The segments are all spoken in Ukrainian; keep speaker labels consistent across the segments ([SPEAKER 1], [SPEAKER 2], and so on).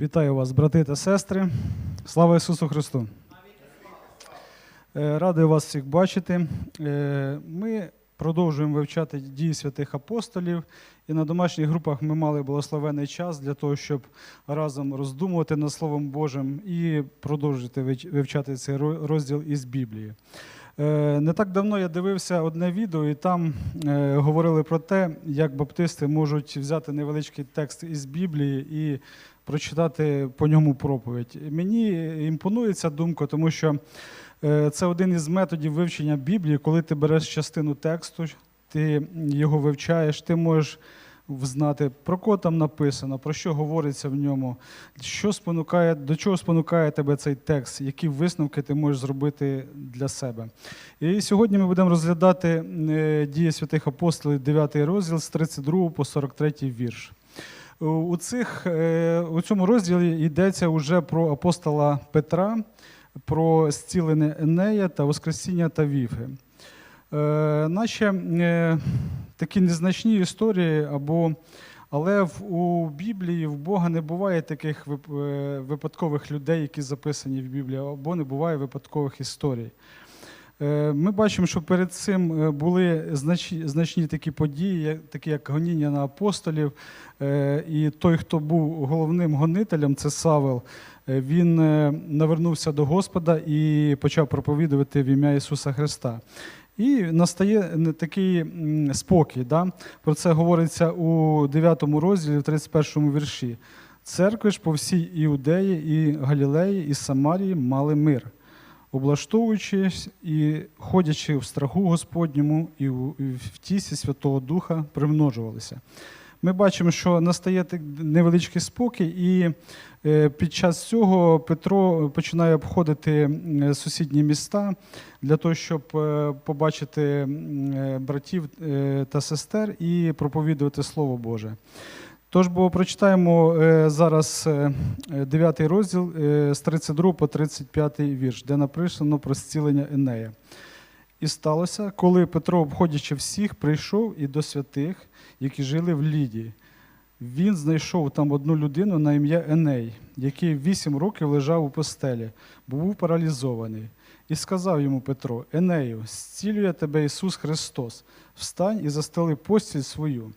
[SPEAKER 1] Вітаю вас, брати та сестри. Слава Ісусу Христу! Е, Радий вас всіх бачити. Е, Ми продовжуємо вивчати дії святих апостолів, і на домашніх групах ми мали благословений час для того, щоб разом роздумувати над Словом Божим і продовжити вивчати цей розділ із Біблії. Е, Не так давно я дивився одне відео, і там говорили про те, як баптисти можуть взяти невеличкий текст із Біблії і прочитати по ньому проповідь. Мені імпонує ця думка, тому що е, це один із методів вивчення Біблії, коли ти береш частину тексту, ти його вивчаєш, ти можеш знати, про кого там написано, про що говориться в ньому, що спонукає, до чого спонукає тебе цей текст, які висновки ти можеш зробити для себе. І сьогодні ми будемо розглядати е, дії святих апостолів, 9 розділ з 32 по 43 вірш. У- цих, е, у цьому розділі йдеться вже про апостола Петра, про зцілення Енея та Воскресіння та Віфи. Е, е, такі незначні історії, або, але в, у Біблії в Бога не буває таких випадкових людей, які записані в Біблії, або не буває випадкових історій. Е, Ми бачимо, що перед цим е, були значні, такі події, такі як гоніння на апостолів. Е, І той, хто був головним гонителем, це Савел, він навернувся до Господа і почав проповідувати в ім'я Ісуса Христа. І настає такий спокій. Да? Про це говориться у 9 розділі, в 31 вірші. Церкви ж по всій Іудеї і Галілеї і Самарії мали мир, облаштовуючись і ходячи в страху Господньому і в тісі Святого Духа примножувалися. Ми бачимо, що настає невеличкий спокій, і е, під час цього Петро починає обходити сусідні міста для того, щоб е, побачити е, братів е, та сестер і проповідувати Слово Боже. Тож, бо прочитаємо е, зараз 9 розділ е, з 32 по 35 вірш, де написано про зцілення Енея. І сталося, коли Петро, обходячи всіх, прийшов і до святих, які жили в Лідії. Він знайшов там одну людину на ім'я Еней, який вісім років лежав у постелі, був паралізований. І сказав йому Петро: Енею, зцілює тебе Ісус Христос, встань і застели постіль свою.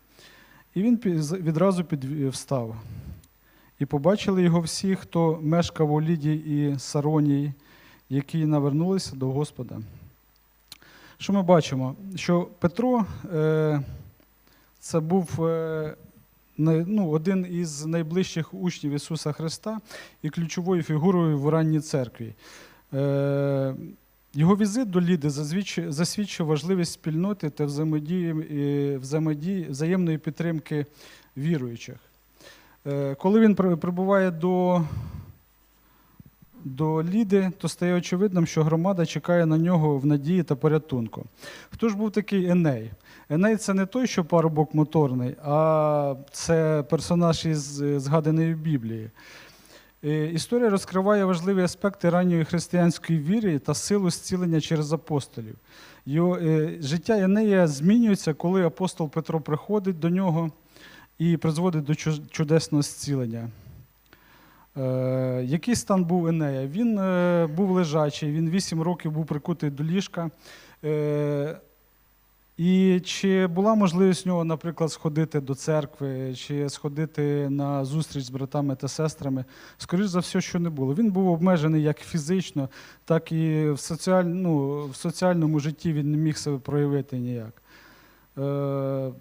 [SPEAKER 1] І він відразу під- встав. І побачили його всі, хто мешкав у Лідії і Саронії, які навернулися до Господа. Що ми бачимо? Що Петро е, це був е, ну, один із найближчих учнів Ісуса Христа і ключовою фігурою в ранній церкві. Його візит до Ліди засвідчив важливість спільноти та взаємодії, взаємодії, взаємної підтримки віруючих. Е, Коли він прибуває до, до Ліди, то стає очевидним, що громада чекає на нього в надії та порятунку. Хто ж був такий Еней? Еней це не той, що парубок моторний, а це персонаж із е, згаданої Біблії. Е, Історія розкриває важливі аспекти ранньої християнської віри та силу зцілення через апостолів. Е, життя Енея змінюється, коли апостол Петро приходить до нього і призводить до чудесного зцілення. Е, який стан був Енея? Він був лежачий, він 8 років був прикутий до ліжка. І чи була можливість в нього, наприклад, сходити до церкви, чи сходити на зустріч з братами та сестрами? Скоріше за все, що не було. Він був обмежений як фізично, так і в, соціаль... ну, в соціальному житті він не міг себе проявити ніяк. Е...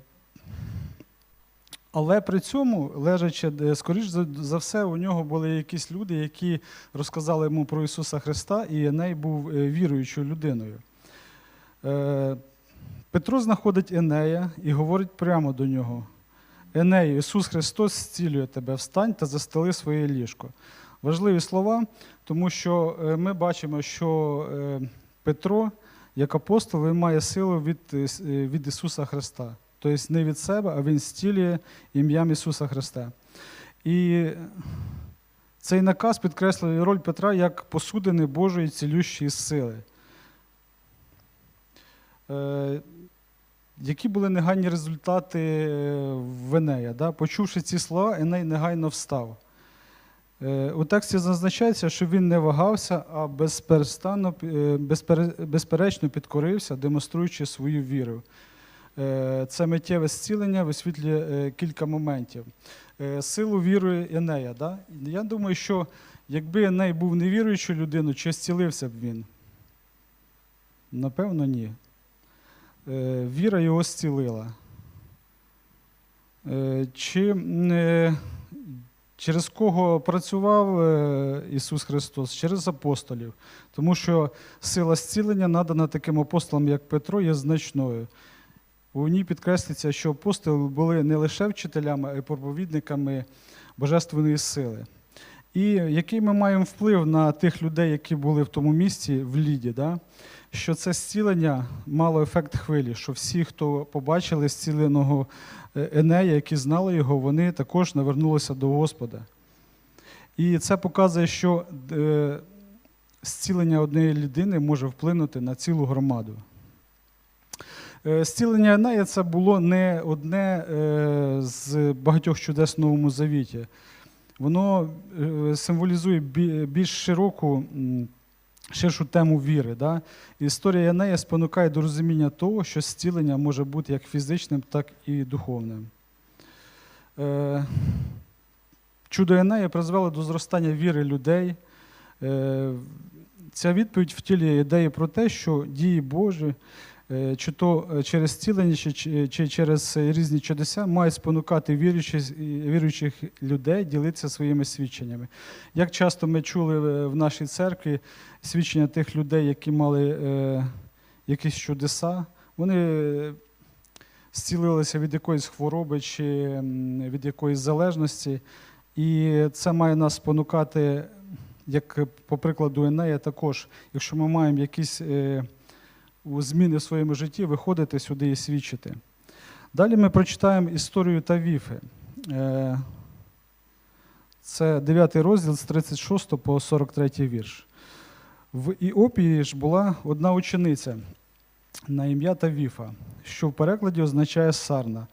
[SPEAKER 1] Але при цьому, лежачи, е, скоріш за, за все, у нього були якісь люди, які розказали йому про Ісуса Христа, і Еней був е, віруючою людиною. Е, Петро знаходить Енея і говорить прямо до нього: Енею, Ісус Христос зцілює тебе, встань та застели своє ліжко. Важливі слова, тому що е, ми бачимо, що е, Петро, як апостол, він має силу від, е, від Ісуса Христа. Тобто не від себе, а Він зцілює ім'ям Ісуса Христа. І цей наказ підкреслює роль Петра як посудини Божої цілющої сили. Е, Які були негайні результати е, в Енея? Да? Почувши ці слова, Еней негайно встав. Е, У тексті зазначається, що він не вагався, а безперечно підкорився, демонструючи свою віру. Це миттєве зцілення висвітлює кілька моментів. Силу віри Енея. Да? Я думаю, що якби Еней був невіруючою людиною, чи зцілився б він? Напевно, ні. Е, Віра його зцілила. Е, Чи е, через кого працював Ісус Христос? Через апостолів. Тому що сила зцілення, надана таким апостолам, як Петро, є значною. У ній підкреслюється, що апостоли були не лише вчителями, а й проповідниками божественної сили. І який ми маємо вплив на тих людей, які були в тому місці, в Ліді, да? Що це зцілення мало ефект хвилі, що всі, хто побачили зціленого е, Енея, які знали його, вони також навернулися до Господа. І це показує, що е, зцілення однієї людини може вплинути на цілу громаду. Е, Зцілення Енея це було не одне з багатьох чудес в Новому Завіті. Воно символізує більш широку, ширшу тему віри. Да? Історія Янея спонукає до розуміння того, що зцілення може бути як фізичним, так і духовним. Е, Чудо Енея призвело до зростання віри людей. Е, Ця відповідь втілює ідеї про те, що дії Божі, чи то е, через зцілення, чи, чи, через е, різні чудеса, мають спонукати віруючих, віруючих людей ділитися своїми свідченнями. Як часто ми чули е, в нашій церкві свідчення тих людей, які мали е, якісь чудеса, вони е, зцілилися від якоїсь хвороби чи від якоїсь залежності. І це має нас спонукати, як по прикладу Енея, також, якщо ми маємо якісь е, у зміни в своєму житті, виходити сюди і свідчити. Далі ми прочитаємо історію Тавіфи. Е, Це 9 розділ з 36 по 43 вірш. В Іопії ж була одна учениця на ім'я Тавіфа, що в перекладі означає сарна.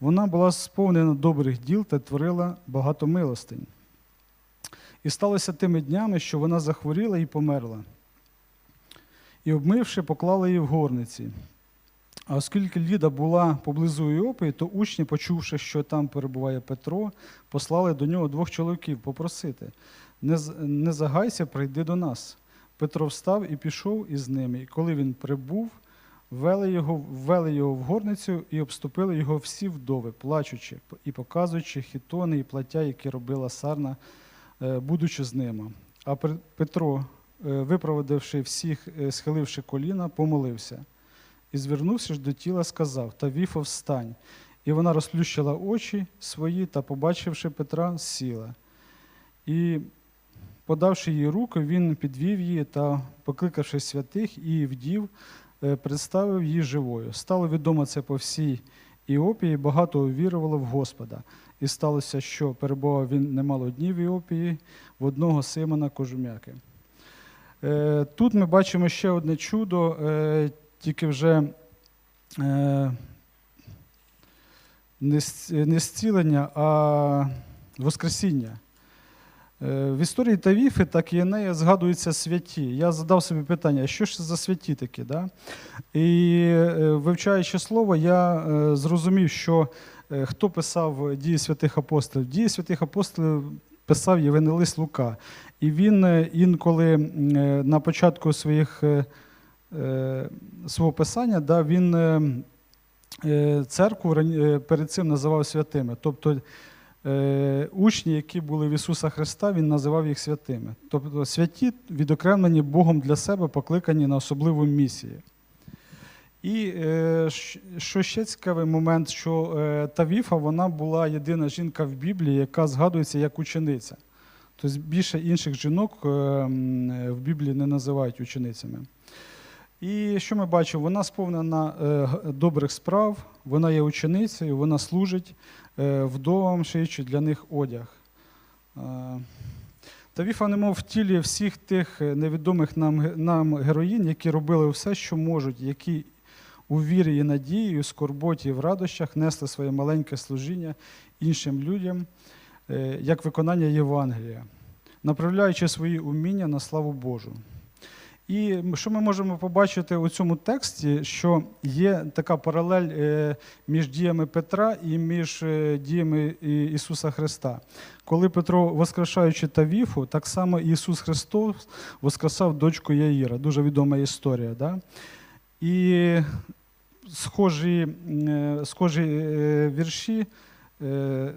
[SPEAKER 1] Вона була сповнена добрих діл та творила багато милостинь. І сталося тими днями, що вона захворіла і померла. І, обмивши, поклали її в горниці. А оскільки Ліда була поблизу Іопії, то учні, почувши, що там перебуває Петро, послали до нього двох чоловіків попросити: не, загайся, прийди до нас. Петро встав і пішов із ними. І коли він прибув, ввели його, ввели його в горницю і обступили його всі вдови, плачучи і показуючи хітони і плаття, які робила сарна, е, будучи з ними. А Петро, випроводивши всіх, е, схиливши коліна, помолився. І, звернувшись до тіла, сказав: Тавіфо, встань. І вона розплющила очі свої та, побачивши Петра, сіла. І, подавши їй руку, він підвів її та, покликавши святих і вдів, е, представив її живою. Стало відомо це по всій Іопії, багато увірувало в Господа. І сталося, що перебував він немало днів в Іопії в одного Симона Кожум'яки. Е, Тут ми бачимо ще одне чудо, е, тільки вже е, не зцілення, а Воскресіння. В історії Тавіфи, так і згадуються святі. Я задав собі питання, що ж це за святі такі? Да? І вивчаючи слово, я зрозумів, що хто писав дії святих апостолів. Дії святих апостолів писав Євангелист Лука. І він е, інколи е, на початку своїх, е, свого писання да, він церкву перед цим називав святими. Тобто учні, які були в Ісуса Христа, Він називав їх святими. Тобто святі відокремлені Богом для себе, покликані на особливу місію. І що ще цікавий момент, що Тавіфа вона була єдина жінка в Біблії, яка згадується як учениця. Тобто більше інших жінок е, е, в Біблії не називають ученицями. І що ми бачимо? Вона сповнена е, добрих справ, вона є ученицею, вона служить вдовам, шиючи для них одяг. Е, Тавіфа немов втілює всіх тих невідомих нам, нам героїнь, які робили все, що можуть, які у вірі і надії, у скорботі і в радощах несли своє маленьке служіння іншим людям, як виконання Євангелія. направляючи свої уміння на славу Божу. І що ми можемо побачити у цьому тексті, що є така паралель е, між діями Петра і між е, діями Ісуса Христа. Коли Петро, воскрешаючи Тавіфу, так само Ісус Христос воскресав дочку Яїра. Дуже відома історія. Да? І схожі, е, схожі е, вірші, е,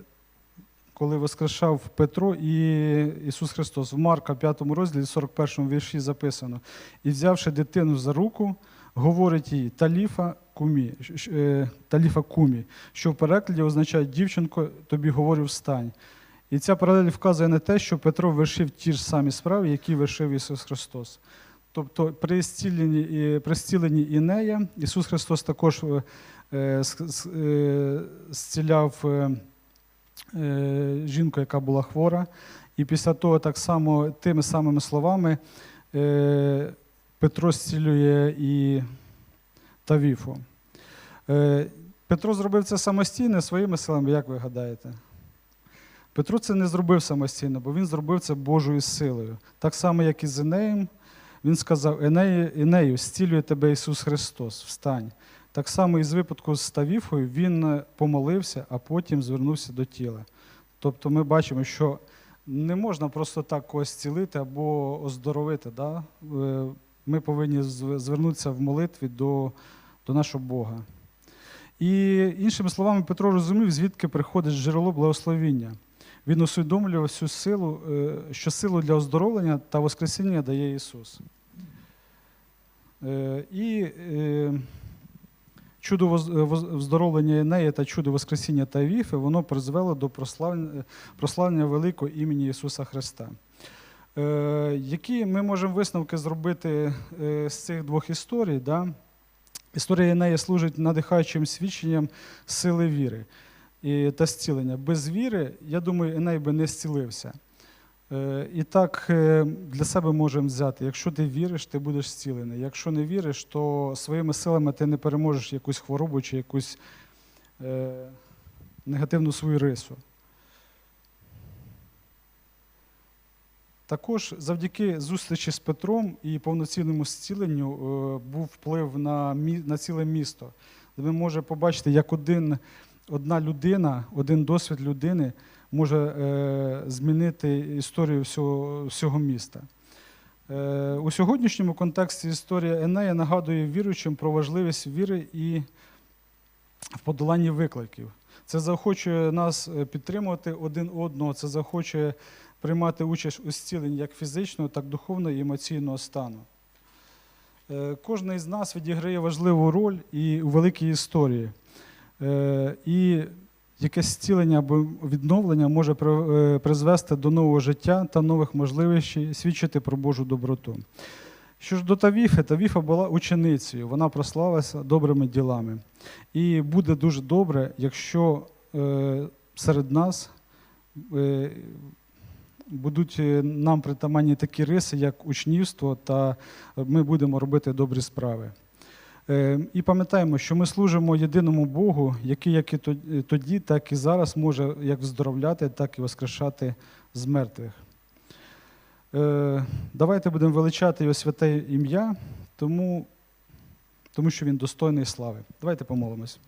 [SPEAKER 1] коли воскрешав Петро і Ісус Христос. В Марка 5 розділі, 41 вірші записано. І взявши дитину за руку, говорить їй Таліфа кумі, е, Таліфа кумі, що в перекладі означає дівчинко, тобі говорю, встань. І ця паралель вказує на те, що Петро вершив ті ж самі справи, які вершив Ісус Христос. Тобто при зціленні, при зціленні Інея Ісус Христос також е, е, зціляв жінку, яка була хвора. І після того так само тими самими словами е, Петро зцілює і Тавіфу. Е, Петро зробив це самостійно своїми силами, як ви гадаєте? Петро це не зробив самостійно, бо він зробив це Божою силою. Так само, як і з Енеєм, він сказав: Енею, Енею, зцілює тебе Ісус Христос, встань. Так само і з випадку з Тавіфою він е, помолився, а потім звернувся до тіла. Тобто ми бачимо, що не можна просто так когось зцілити або оздоровити. Да? Е, Ми повинні звернутися в молитві до, до нашого Бога. І іншими словами, Петро розумів, звідки приходить джерело благословіння. Він усвідомлював всю силу, е, що силу для оздоровлення та Воскресіння дає Ісус. І чудо е, вздоровлення Енея та чудо Воскресіння та Віфи, воно призвело до прославлення, прославлення великого імені Ісуса Христа. Е, Які ми можемо висновки зробити е, з цих двох історій? Да? Історія Енея служить надихаючим свідченням сили віри та зцілення. Без віри, я думаю, Еней би не зцілився. Е, І так е, для себе можемо взяти. Якщо ти віриш, ти будеш зцілений. Якщо не віриш, то своїми силами ти не переможеш якусь хворобу чи якусь е, негативну свою рису. Також завдяки зустрічі з Петром і повноцінному зціленню був вплив на, на ціле місто. Ми можемо побачити, як один, одна людина, один досвід людини може е, змінити історію всього, всього міста. Е, у сьогоднішньому контексті історія Енея нагадує віруючим про важливість віри і в подоланні викликів. Це заохочує нас е, підтримувати один одного, це заохочує приймати участь у зціленні як фізичного, так і духовного і емоційного стану. Кожен із нас відіграє важливу роль і у великій історії. І якесь зцілення або відновлення може е, призвести до нового життя та нових можливостей свідчити про Божу доброту. Що ж до Тавіфи, Тавіфа була ученицею, вона прославилася добрими ділами. І буде дуже добре, якщо е, серед нас е, будуть нам притаманні такі риси, як учнівство, та ми будемо робити добрі справи. Е, І пам'ятаємо, що ми служимо єдиному Богу, який як і тоді, так і зараз може як вздоровляти, так і воскрешати з мертвих. Е, Давайте будемо величати його святе ім'я, тому, тому що він достойний слави. Давайте помолимось.